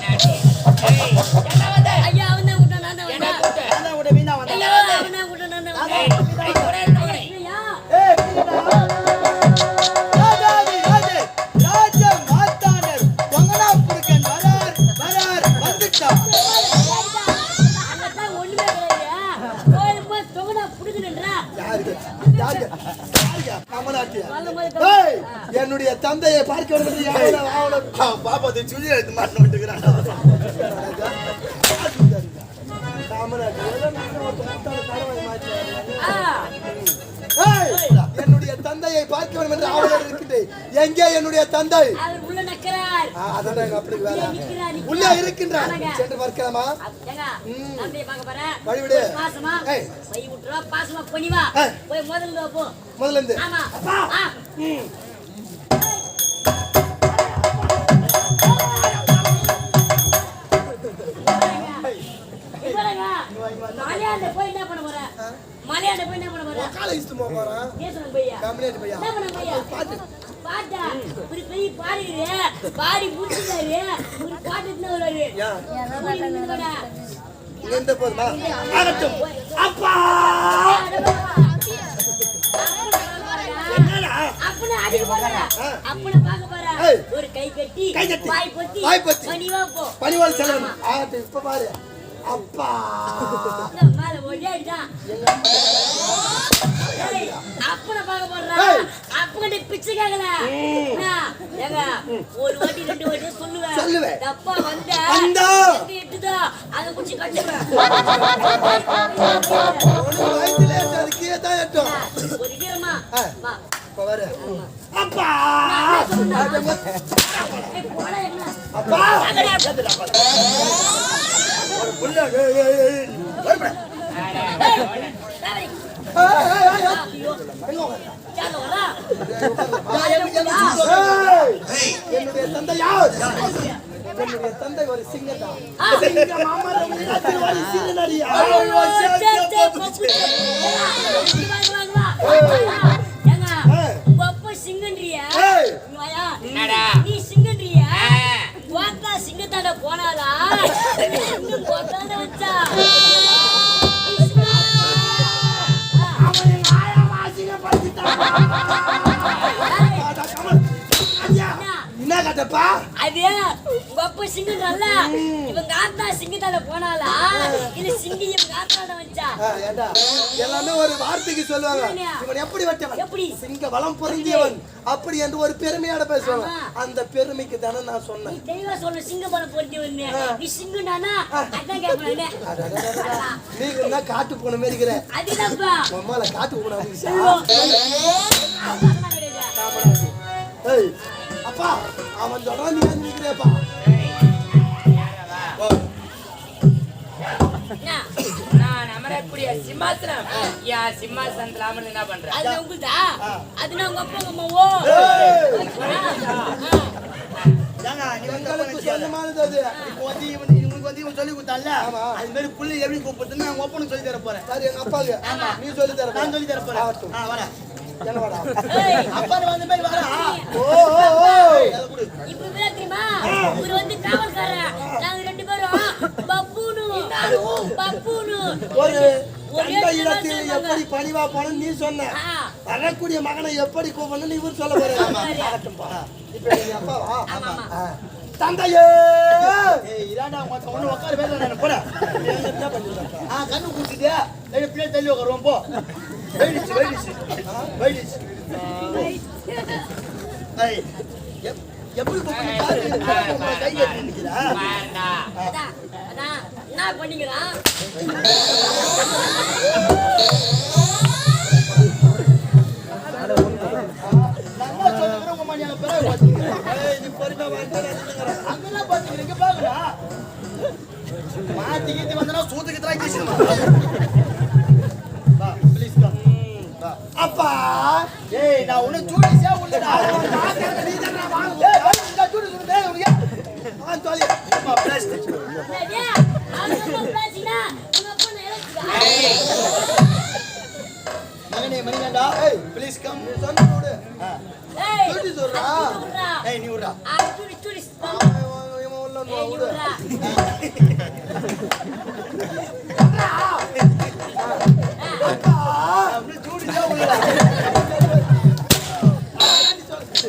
ஐயா என்னுடைய தந்தையை பார்க்க ஆவணம் பாப்பா சுஜி எடுத்து மாட்டு விட்டுக்கிறான் காமராஜ் ஏதோ நானும் ஒரு முட்டாள் கடவுளை மாற்றி வரேன். ஆ. ஏய், என்னுடைய தந்தையை பார்க்க வேண்டும் என்று ஆவலோடு இருக்கின்றேன். எங்கே என்னுடைய தந்தை? அதான் அப்படி. உள்ளே இருக்கின்றார் ஆமாங்க. சென்று பார்க்கலாமா? வழிவிடு. முதல்ல வா போ. முதல்ல இருந்து. மலையாண்ட போய் என்ன பண்ண போற? போய் காலை பையா பையா என்ன பண்ண பையா பாட்டா ஒரு பெரிய பாடுகிறே பாடி முடிச்சுட்டாரு ஒரு பாட்டு என்ன வருவாரு போய் போதுமா ஆகட்டும் அப்பா அப்பனை அடிக்க போறா. அப்பனை. ஒரு கை கட்டி கை கட்டி, வாய் பொத்தி. வாய் பொத்தி. பணிவா போ. இப்ப பாரு. அப்பா. மேல அப்பனை போறா. பிச்சை? ஏங்க, ஒரு வாட்டி ரெண்டு வாட்டி சொல்லுவேன். சொல்லுவேன். தப்பா வந்தா, வந்தா. எங்க எட்டுதோ, அதை புடிச்சு கட்டுவேன். வயித்துல தான் ஒரு அப்பா நான் அப்பா ஒரு புள்ள ஏய், ஏய், ஏய். பயப்பட. ஏய், அவன் எங்க ஆயாவை அசிங்கப்படுத்திட்டான். என்ன கட்டப்பா அது அப்பா சிங்கன்றல்ல இவங்க ஆத்தா சிங்கத்தாண்ட போனாலா இல்ல சிங்கம் இவங்க ஆத்தாண்ட வச்சா எல்லாமே ஒரு வார்த்தைக்கு சொல்லுவாங்க. இவன். எப்படி வச்சவன்? எப்படி? சிங்க வளம் பொருந்தியவன். அப்படி என்று ஒரு பெருமையோட பேசுவாங்க. அந்த பெருமைக்கு தானே நான் சொன்னேன். தெளிவா சொல்லு சிங்கம் படம் பொருத்தி வந்து நீ சிங்கம்டானா அதான் அடடடடடா. நீ என்ன காட்டு போன மாதிரி இருக்கிற? அதுதான்ப்பா. அம்மால காட்டு போன கிடையாது. ஏய் அப்பா அவன் சொல்றான் நீ வந்து நிக்கிறேப்பா? நான் சிம்மாசனம். என் சிம்மாசனத்துல அமர்ந்து என்ன பண்றேன் அது உங்களுதா? உங்க அப்பா அம்மாவோ? அது. இப்போ வந்து இவன் இவனுக்கு வந்து இவன் சொல்லி கொடுத்தான்ல? ஆமா. அது மாதிரி புள்ளை எப்படி கூப்பிடுறதுன்னு நான் ஒப்பனுக்கு சொல்லி தர போறேன். சரி எங்க அப்பாவுக்கு? நீ சொல்லி தர நான் சொல்லி தர போறேன். வரேன். அப்பா வந்த மாதிரி வரா ஓ ஓ இப்ப என்ன தெரியுமா? இவர் வந்து காவல்காரன் நாங்க ரெண்டு பேரும் பப்புனு. பப்புனு. ஒரு ஒரே கண்ட இடத்துல இடத்தில் சொன்னாங்க. எப்படி பணிவா நீ சொன்ன. வரக்கூடிய மகனை எப்படி கூப்பிடணும் இவர் சொல்ல. ஆ. தந்தையே! இதாண்டா உங்க ஒண்ணு உட்கார பேச நான் போறேன். கண்ணு குடிச்சிட்டியா பிள்ளை தள்ளி உட்காருவோம் போ. வெயிடிச்சு வெயிடிச்சு வெயிடிச்சு ஏய் எப்- எப்படி என்ன பண்ணிக்கிறான் அங்கெல்லாம் பாத்துக்கிறீங்க பாக்குறா. மாத்தி கீத்தி வந்தனா சூத்துக்கு தான் கீசிடுமா? வா ப்ளீஸ் கம் வா அப்பா. ஏய் நான் உன்னை சூடிச்சா உள்ளடா நீ தானே வாங்க ஏய் இந்த சூடு சுடுதே உனக்கு ஆ சொல்லி அம்மா பிளாஸ்டிக் என்னது? அவங்க அப்பா பேசினா உங்க அப்பா நினைச்சுக்கா மகனே மணிகண்டா ஏய். ப்ளீஸ் கம் சொன்ன விடு ஏய் சொல்லி சொல்றா. ஏய் நீ விடுடா ஆ சுடி சுடி இவன் உள்ள சொல்லணும்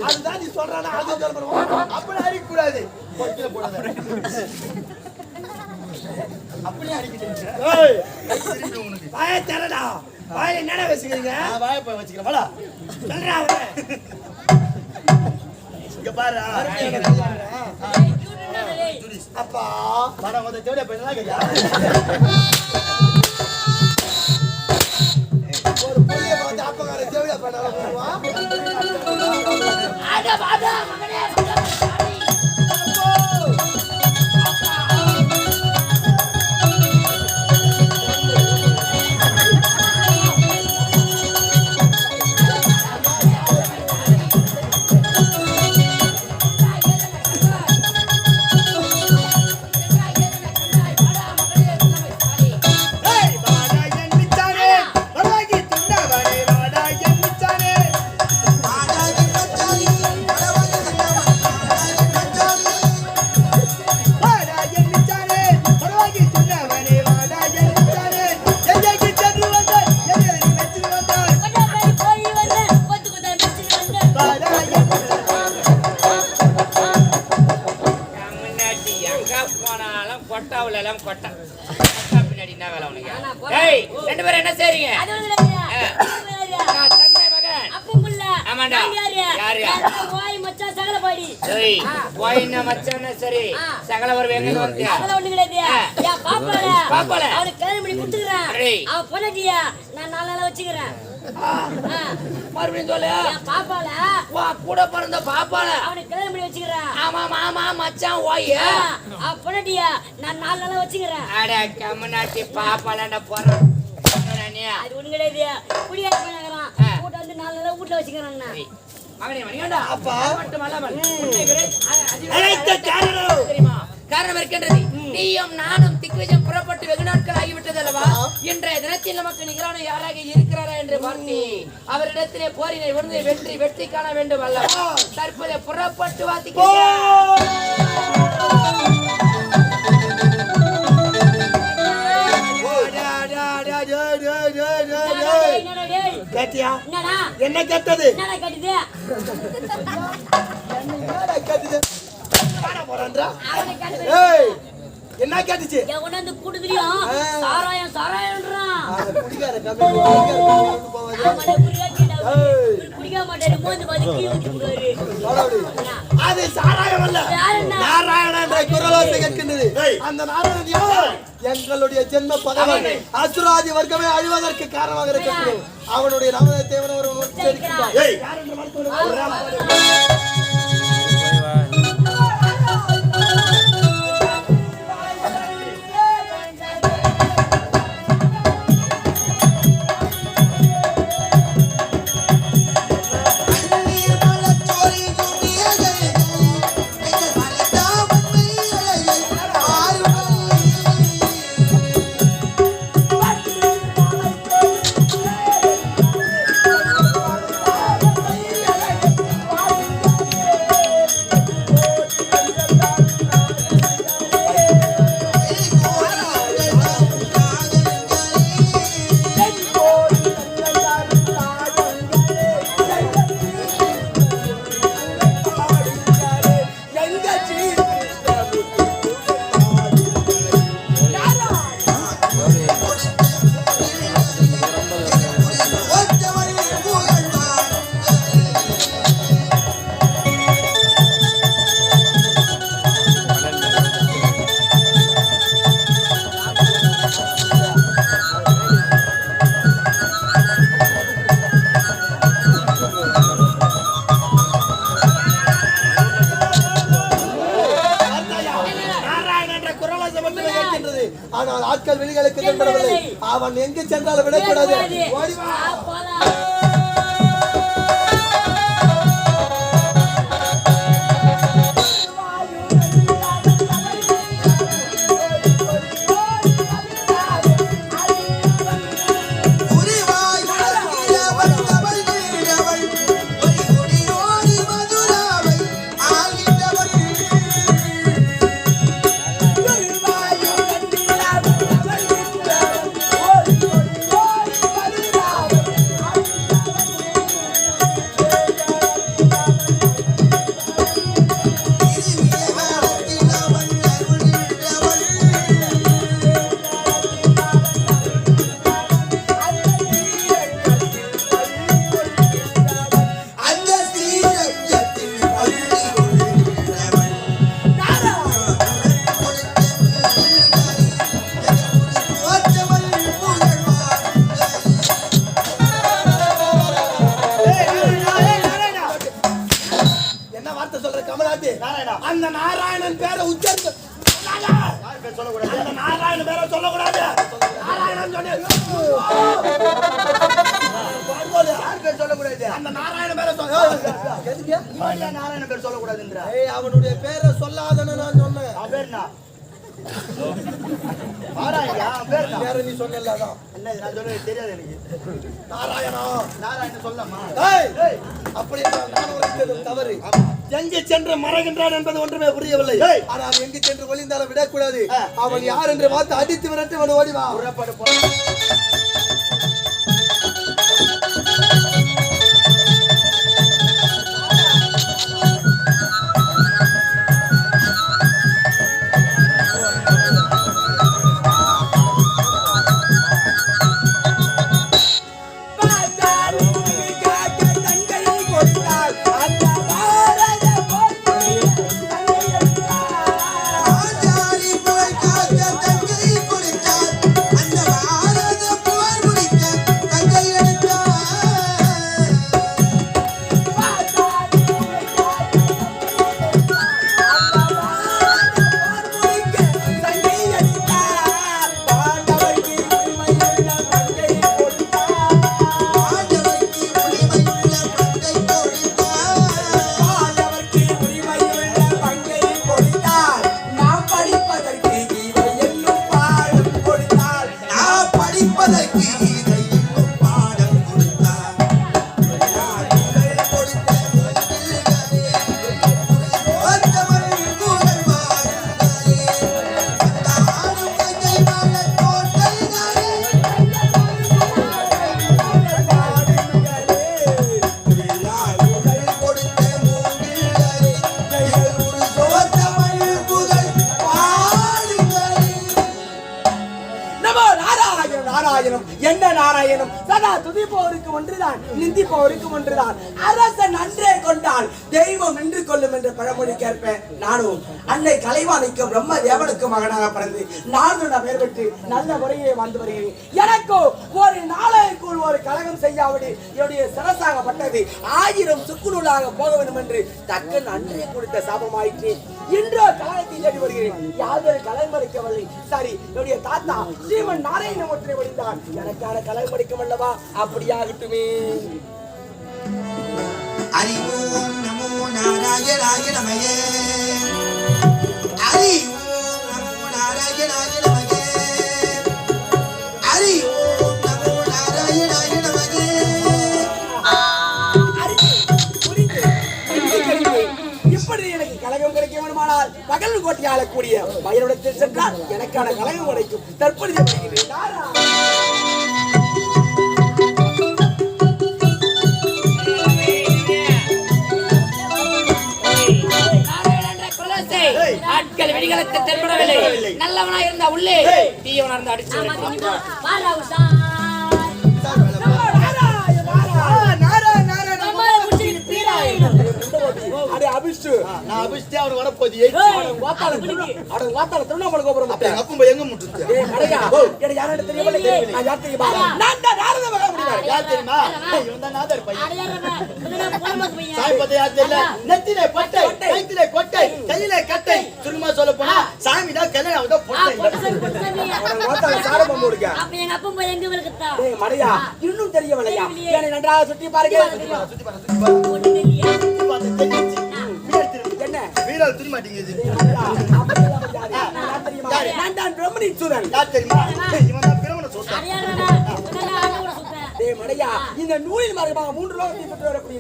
அதுதான் நீ சொல்றானா அது சொல்றேன் அப்படி அடிக்கக்கூடாது. போய் அப்படியே உனக்கு. வாய தரடா வாயில என்னடா வச்சுக்கிறீங்க நான் போய் வச்சுக்கிறேன். வாடா. சொல்றா இங்க பாரு. அப்பா படம் வந்து தேவையா பையனா கேட்டியா? அப்பகார தேவையா பண்ணாலும் போடுவான் ஆட, வாடா, மகனே, ஆ. சகல ஒரு எங்க வந்தியா அதெல்லாம் ஒண்ணும் கிடையாது. என் பாப்பால, பாப்பால. அவனுக்கு கல்யாணம் பண்ணி கொடுத்துக்கிறேன். ஏய். அவன் பொண்டாட்டிய நான் நாலு நாளா வச்சுக்கிறேன். ஆ. மறுபடியும் சொல்லு என் பாப்பால, வா கூட பிறந்த பாப்பால அவனுக்கு கல்யாணம் பண்ணி வச்சுக்கிறேன். ஆமா மாமா மச்சான் ஓய் ஆ. அவன் பொண்டாட்டிய நான் நாலு நாளா வச்சுக்கிறேன். அட கம்மநாட்டி பாப்பாலாண்ட போறோம் அது ஒண்ணும் கிடையாது. பையனாகிறான். ஆ. கூட்ட வந்து நாலு நாளா வீட்டுல வச்சுக்கிறான் நான். காரணம். இருக்கின்றது. நீயும் நானும் திக்விஜயம் புறப்பட்டு வெகு நாட்கள் ஆகிவிட்டது அல்லவா இன்றைய தினத்தில் நமக்கு நிகரான யாராக இருக்கிறாரா என்று பார்த்து அவரிடத்திலே போரினை விழுந்து வெற்றி வெற்றி காண வேண்டும் அல்லவா? தற்போது புறப்பட்டு வாத்திக்கிறேன் என்னடா டேய், என்னடா டேய்? கேட்டியா? என்னடா? என்ன கேட்டது? என்ன கேட்டுச்சு? கூட்டத்துலயும் ஆ. சாராயம் சாராயம்ன்றான். குடிகார கொண்டு போவாது. குடிக்க மாட்டாரு. மோந்து பார்த்து? அது சாராயம் அல்ல. யாருன்னா? நாராயணன் என்ற குரலோசை கேட்கின்றது. அந்த நாராயணன் யார்? எங்களுடைய ஜென்ம பகவன் அசுராதி வர்க்கமே அழிவதற்கு காரணமாக இருக்கிறது அவனுடைய நாம தேவன் ஒரு உச்சரிக்கின்றார் தென்படவில்லை அவன் எங்கு சென்றாலும் விடக்கூடாது. நாராயண பேரை சொல்லக்கூடாதுன்ற ஏய் அவனுடைய பேரை சொல்லாதன்னு நான் சொன்னேன் அவன் பேர் என்ன நாராயணா அவன் பேர் என்ன? பேரை நீ இது நான் சொல்றது தெரியாது எனக்கு நாராயணா நாராயண சொல்லலாமா ஏய் அப்படி தவறு எங்கு சென்று மறைகின்றான் என்பது ஒன்றுமே புரியவில்லை ஏய். ஆனால் எங்கு சென்று ஒளிந்தாலும் விடக்கூடாது. அவன் யார் என்று பார்த்து அடித்து விரட்டு அவன் ஓடி வா புறப்படு துதிப்பவருக்கு ஒன்றுதான் நிந்திப்பவருக்கு ஒன்றுதான். அரசன் அன்றே கொண்டால் தெய்வம் நின்று கொள்ளும் என்ற பழமொழி கேட்பேன். நானும் அன்னை கலைவாணிக்கு பிரம்ம தேவனுக்கு மகனாக பிறந்து நானும் பேர் பெற்று நல்ல முறையிலே வாழ்ந்து வருகிறேன். எனக்கும் ஒரு நாளைக்குள் ஒரு கழகம் செய்யாவிடு என்னுடைய சிரசாகப்பட்டது. ஆயிரம் சுக்குநூலாக போக வேண்டும் என்று தக்கன் அன்றே கொடுத்த சாபமாயிற்று. இன்றோ கழகத்தை தேடி வருகிறேன். யாதொரு கலகம் சரி என்னுடைய தாத்தா ஸ்ரீமன் நாராயணமூர்த்தி வடித்தான் எனக்கான கலகம் அல்லவா அப்படியாகட்டுமே. ஹரி ஓம் நமோ நாராயணாய நமயே. ஹரி ஓம் நமோ நாராயணாய வேண்டுமானால் பகல் கோட்டை ஆளக்கூடிய பயிரிடத்தில் சென்றால் எனக்கான கலகம் கிடைக்கும் தற்பொழுது ஆட்கள் வெடிகளத்தில் தென்படவில்லை. நல்லவனா இருந்தா உள்ளே தீயவனா இருந்தா அடிச்சு அடே அபிஷு நான் அபிஷ்டே அவன் வாத்தாள திருவண்ணா- அவன் வாத்தாள திருவண்ணாமலை கோபுரம்? அப்ப எங்க ஏய், அடையா. யாரும் தெரியவில்லை. நான் யார் தெரியுமா? நான் தான். யார் தெரியுமா? இவன் தான் நாதர் பையன். யார் தெரியல? நெத்திலே பட்டை கைத்திலே கொட்டை. கையிலே கட்டை. சுருமா சொல்ல போனா சாமி தான் கல்யாணம் பொட்டை வாத்தாள சாரபம் போடுங்க. அப்ப எங்க அப்பன் போய் எங்க விளக்குத்தான்? ஏய், மடையா, இன்னும் தெரியவில்லையா? நன்றாக சுற்றி பாருங்க. சுத்தி பாரு. வீரர் திரும்ப மாட்டேங்குது? நான் தான் பிரம்மணி. யார் தெரியுமா? இவன் தான் இந்த நூலின் மார்க்கமாக மூன்று லோகத்தை பெற்று வரக்கூடிய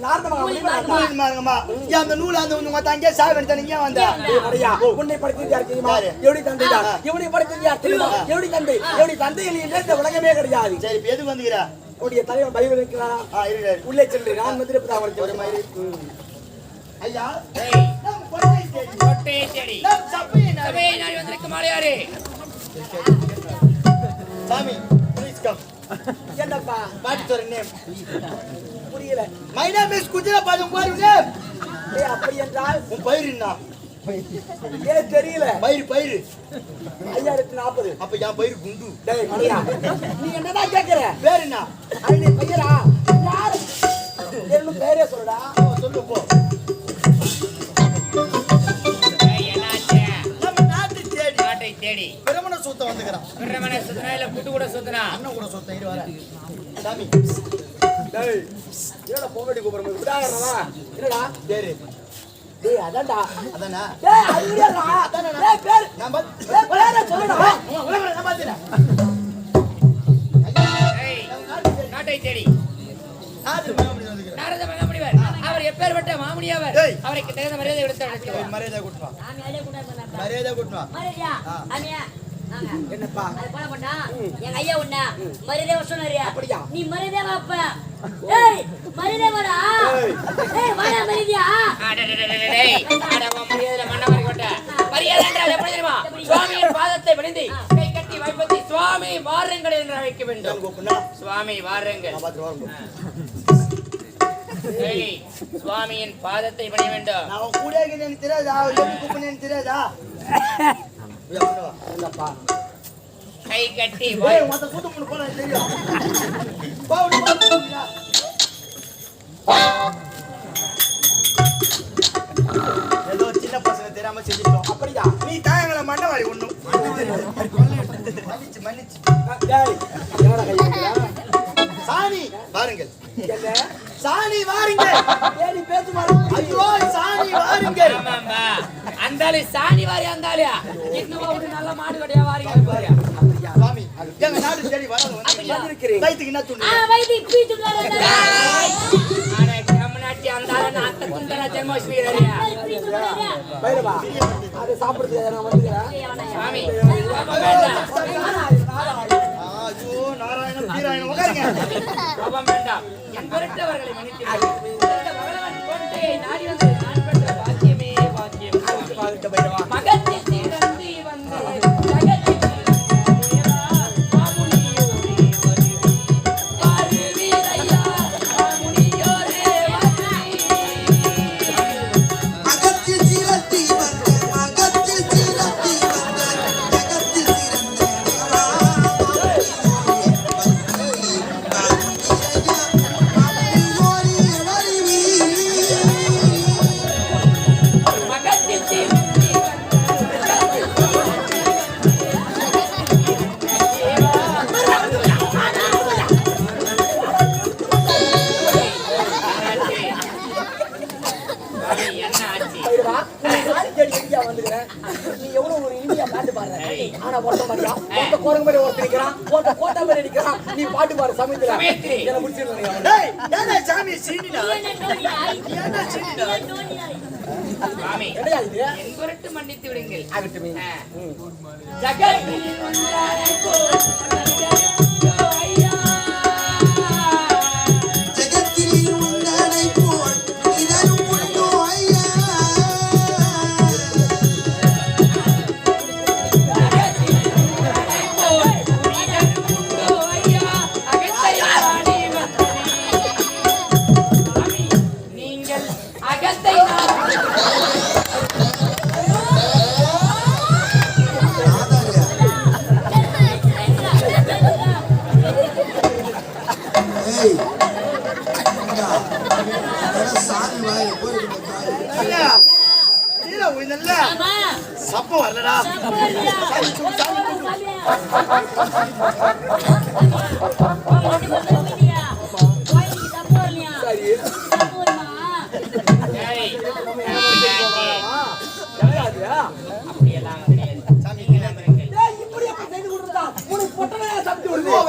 மார்க்கமா? ஏன் அந்த நூல் அந்த உங்க தங்கே சாய் வேண்டிய வந்த? மடையா, உன்னை படைத்தது யார் தெரியுமா? எப்படி தந்தை. இவனை படைத்தது யார் தெரியுமா? எப்படி தந்தை? எப்படி தந்தை இல்லையே இந்த உலகமே கிடையாது. சரி எதுக்கு வந்துக்கிறா? உன்னுடைய தலைவன் பைபிள் இருக்கிறானா ஆ இரு உள்ளே சென்று நான் வந்து ஒரு மாதிரி. ஐயா? சபையை நாடி. வந்திருக்கும் சாமி ப்ளீஸ் கம் என்னப்பா வாட் யுவர் நேம் புரியல. மை நேம் இஸ் குஜரா பாஜம் யுவர் நேம் ஏய் அப்படி என்றால் உன் பயிர் என்ன ஏ தெரியல. பயிர் பயிர். ஐயாயிரத்தி நாற்பது. அப்ப என் பயிர் குண்டு. டேய் நீ என்னடா கேக்குற? பேர் என்ன? அண்ணே பையரா? யாரு? என்ன பேரே சொல்லுடா. சொல்லு போ. தேடி பிரமண சூத்த வந்துக்கிறான். பிரமண சுத்தனா இல்ல புட்டு கூட சுத்தனா அண்ணன் கூட சூத்த இரு வர. சாமி. டேய் என்னடா பொங்கடி கூப்பிடுறது விடாதடா என்னடா? பேரு. டேய் அதான்டா. அதானே? பேர். பேரை சொல்லுடா. நாட்டை தேடி. நாரத எப்பேற்பட்ட மாமுனியவர். அவருக்கு தகுந்த மரியாதை அழைக்கிறார் மரியாதை மரியாதை என்னப்பா? எங்க ஐயா உன்ன மரியாதை சொன்னாரு. அப்படியா? நீ மரியாதை வாப்ப ஏய் மரியாதை வாடா. ஏய். வாடா மரியாதையா? அடடடடடடேய், அட உன் மரியாதையில மன்னவரை கொண்ட. மரியாதை என்றால் எப்படி தெரியுமா? சுவாமியின் பாதத்தை பணிந்து கை கட்டி வைப்பதை சுவாமி வாருங்கள் என்று அழைக்க வேண்டும். சுவாமி வாருங்கள். சுவாமியின் பாதத்தை பணிய வேண்டும். நான் அவன் கூட இருக்கேன்னு எனக்கு தெரியாதா எப்படி கூப்பிடுன்னு தெரியாதா கை கட்டி மொத்த தெரியும். ஏதோ சின்ன பசங்க தெரியாம செஞ்சுட்டோம். அப்படியா? நீ தாயங்களை மண்டவாளி ஒண்ணும் மன்னிச்சு மன்னிச்சு. கை வைக்கிறா சாணி வாருங்கள் என்ன சாணி வாருங்கள் டேய் நீ பேச மாட்டே ஐயோ சாணி வாருங்கள் ஆமாம்பா அந்தாளி சாணி வாரி அந்தாளியா இன்னும் ஒரு நல்ல மாடு கடையா வாரிங்க பாரு சுவாமி எங்க நாடு தேடி வராது வந்திருக்கிறேன். வயிற்றுக்கு என்ன ஆ துண்டு அட நாத்த குந்தர ஜென்மோஸ்வீரரியா பீச்சுக்காரங்க பைரவா அது சாப்பிடுறதுக்கு நான் வந்துக்கிறேன் நாராயணம் தீராயணம் உட்காருங்க. கோபம் வேண்டாம். என் பொருட்டு அவர்களை மன்னித்தீர்கள் இந்த பகலவன் கோட்டையை நாடி வந்து நான் பெற்ற பாக்கியமே பாக்கியம். பாருங்க பைரவா நீ பாட்டு பாடு சமயத்துல. என்ன சாமி. சீனிடா மன்னித்து விடுங்கள். ஆகட்டுமே. சப்பம் வரலடா சாப்பிடுறியா சாமி கூப்பிடு, சாமி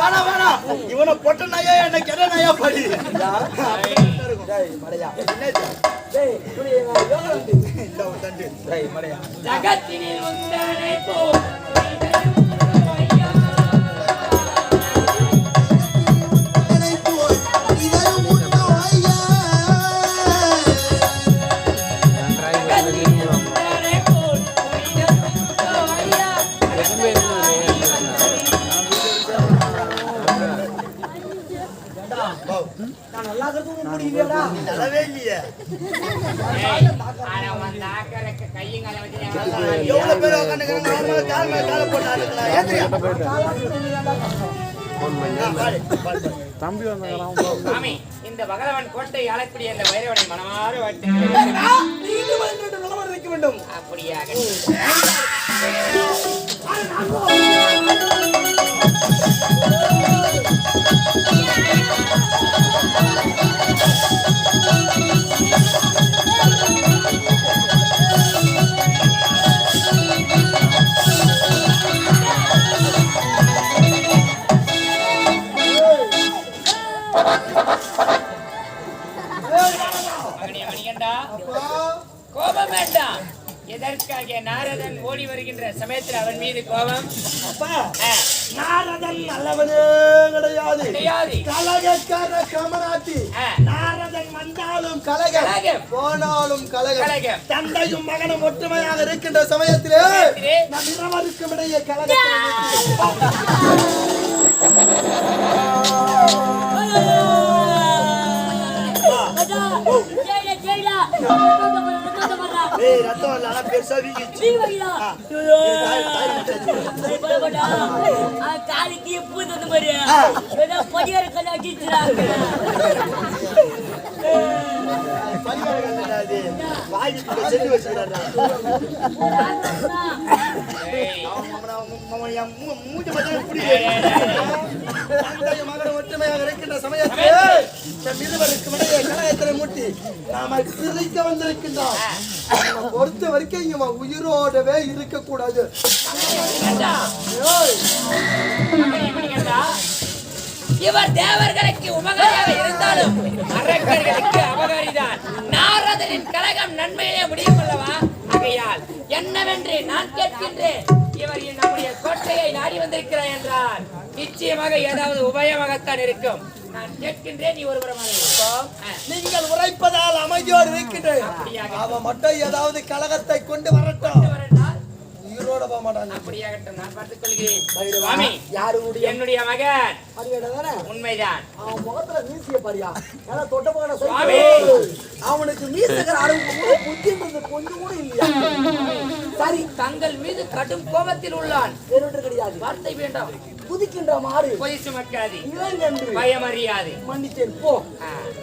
வேணாம், வேணாம். இவனை பொட்ட நாயா என்ன கெட நாயா படி டேய் மடையா. என்னது? இந்த பகலவன் கோட்டை ஆளக்கூடிய இந்த வைரவனை மனமாறு வாழ்த்து கலகம். தந்தையும் மகனும் ஒற்றுமையாக இருக்கின்ற சமயத்திலே நம் இருவருக்கும் இடையே கலகத்தை மச்சா, ஜெயிலா, ஜெயிலா. ரத்தம் போடுறா, ரத்தம் போடுறா. ஏய் ரத்தம் இல்ல ஆனா பெருசா வீங்கிச்சு போட போடா. ஆ, காலுக்கு பூ தந்து பாரு. ஏதோ படியார கல்ல ஒற்றுமையாக இருக்கின்ற சமயத்திலே நம் இருவருக்கும் இடையே கலகத்தை மூட்டி நாம சிரிக்க வந்திருக்கின்றோம். பொறுத்த வரைக்கும் இவன் உயிரோடவே இருக்கக்கூடாது. இவர் தேவர்களுக்கு உபகாரியாக இருந்தாலும் அரக்கர்களுக்கு அபகாரிதான். நாரதனின் கழகம் நன்மையிலே முடியும் அல்லவா ஆகையால் என்னவென்று நான் கேட்கின்றேன். இவர் நம்முடைய கோட்டையை நாடி வந்திருக்கிறார் என்றால் நிச்சயமாக ஏதாவது உபயமாகத்தான் இருக்கும். நான் கேட்கின்றேன் நீ ஆ. நீங்கள் உரைப்பதால் அமைதியோடு இருக்கின்றேன். அவன் மட்டும் ஏதாவது கலகத்தை கொண்டு வரட்டும். உயிரோட போக மாட்டான் அப்படியாகட்டும் நான் பார்த்துக் கொள்கிறேன். சுவாமி யாருடைய? என்னுடைய மகன். தானே? உண்மைதான். அவன் முகத்துல மீசிய பாரியா ஏன்னா தொட்ட போன சுவாமி. அவனுக்கு மீசக்கிற அளவுக்கு கூட புத்தின்றது கொஞ்சம் கூட இல்லையா? சரி. தங்கள் மீது கடும் கோபத்தில் உள்ளான். வேறொன்று கிடையாது. வார்த்தை வேண்டாம். குதிக்கின்ற மாடு பொய் சுமக்காது. இளன் என்று பயம் அறியாது மன்னித்தேன். போ.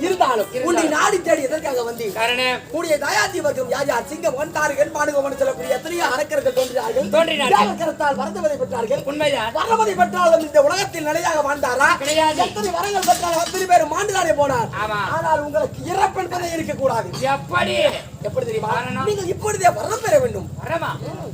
இருந்தாலும் உன்னை நாடி தேடி எதற்காக வந்தீங்க காரணம்? உடைய தயாதி வர்க்கம் யார் யார் சிங்கம் ஒன்றார்கள் பானுகவன் சொல்லக்கூடிய எத்தனையோ அரக்கர்கள் தோன்றினார்கள். தோன்றினார்கள். தேவக்கரத்தால் வரதவதை பெற்றார்கள். உண்மைதான். வரவதை பெற்றாலும் இந்த உலகத்தில் நிலையாக வாழ்ந்தாரா? கிடையாது. எத்தனை வரங்கள் பெற்றாலும் அத்தனை பேர் மாண்டுதானே போனார். ஆனால் உங்களுக்கு இறப்பென்பதே இருக்கக்கூடாது. எப்படி? எப்படி தெரியுமா? நீங்கள் இப்பொழுதே வரம் பெற வேண்டும். வரமா?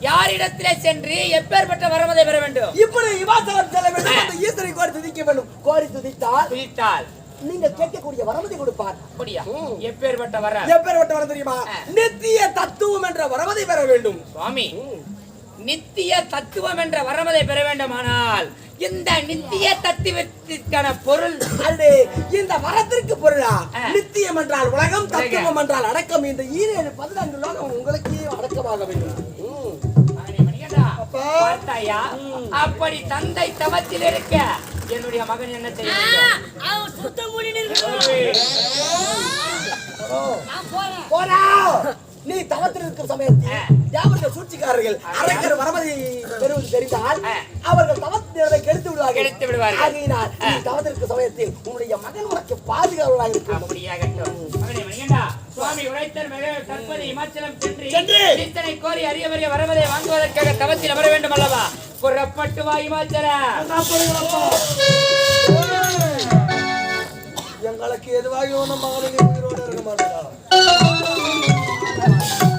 யாரிடத்திலே சென்று எப்பேற்பட்ட வரமதை பெற வேண்டும்? இப்படி இவாசகம் செல்ல வேண்டும் அந்த ஈஸ்வரை கோரி துதிக்க வேண்டும். கோரி துதித்தால் துதித்தால். நீங்கள் கேட்கக்கூடிய வரமதை கொடுப்பார். அப்படியா? எப்பேற்பட்ட வர எப்பேற்பட்ட வரம் தெரியுமா? நித்திய தத்துவம் என்ற வரமதை பெற வேண்டும். சுவாமி நித்திய தத்துவம் என்ற வரமதை பெற வேண்டுமானால் இந்த நித்திய தத்துவத்திற்கான பொருள் அல்லது இந்த வரத்திற்கு பொருளா. நித்தியம் என்றால் உலகம். தத்துவம் என்றால் அடக்கம். இந்த ஈரேழு பதினான்கு லோகம் உங்களுக்கே அடக்கமாக வேண்டும். அப்படி தந்தை தவத்தில் இருக்க என்னுடைய மகன் என்ன செய்ய ஆ, நீ தவத்தில் இருக்கும் சமயத்தில் ஆ. தேவர்கள் சூழ்ச்சிக்காரர்கள் அரக்கர் வரமதை பெறுவது தெரிந்தால். அவர்கள் தவத்தினரை கெடுத்து விடுவார்கள். கெடுத்து விடுவார்கள். ஆகையினால் நீ தவத்திற்கு சமயத்தில் உன்னுடைய மகன் உனக்கு பாதுகாவலாக சுவாமி மிக தற்போது இமாச்சலம் சென்று கோரி அரிய வரவதை வாங்குவதற்காக தவத்தில் அமர வேண்டும் அல்லவா? புறப்பட்டு வா இமாச்சலம் எங்களுக்கு எதுவாக ஒன்றும் மகனுக்கு one.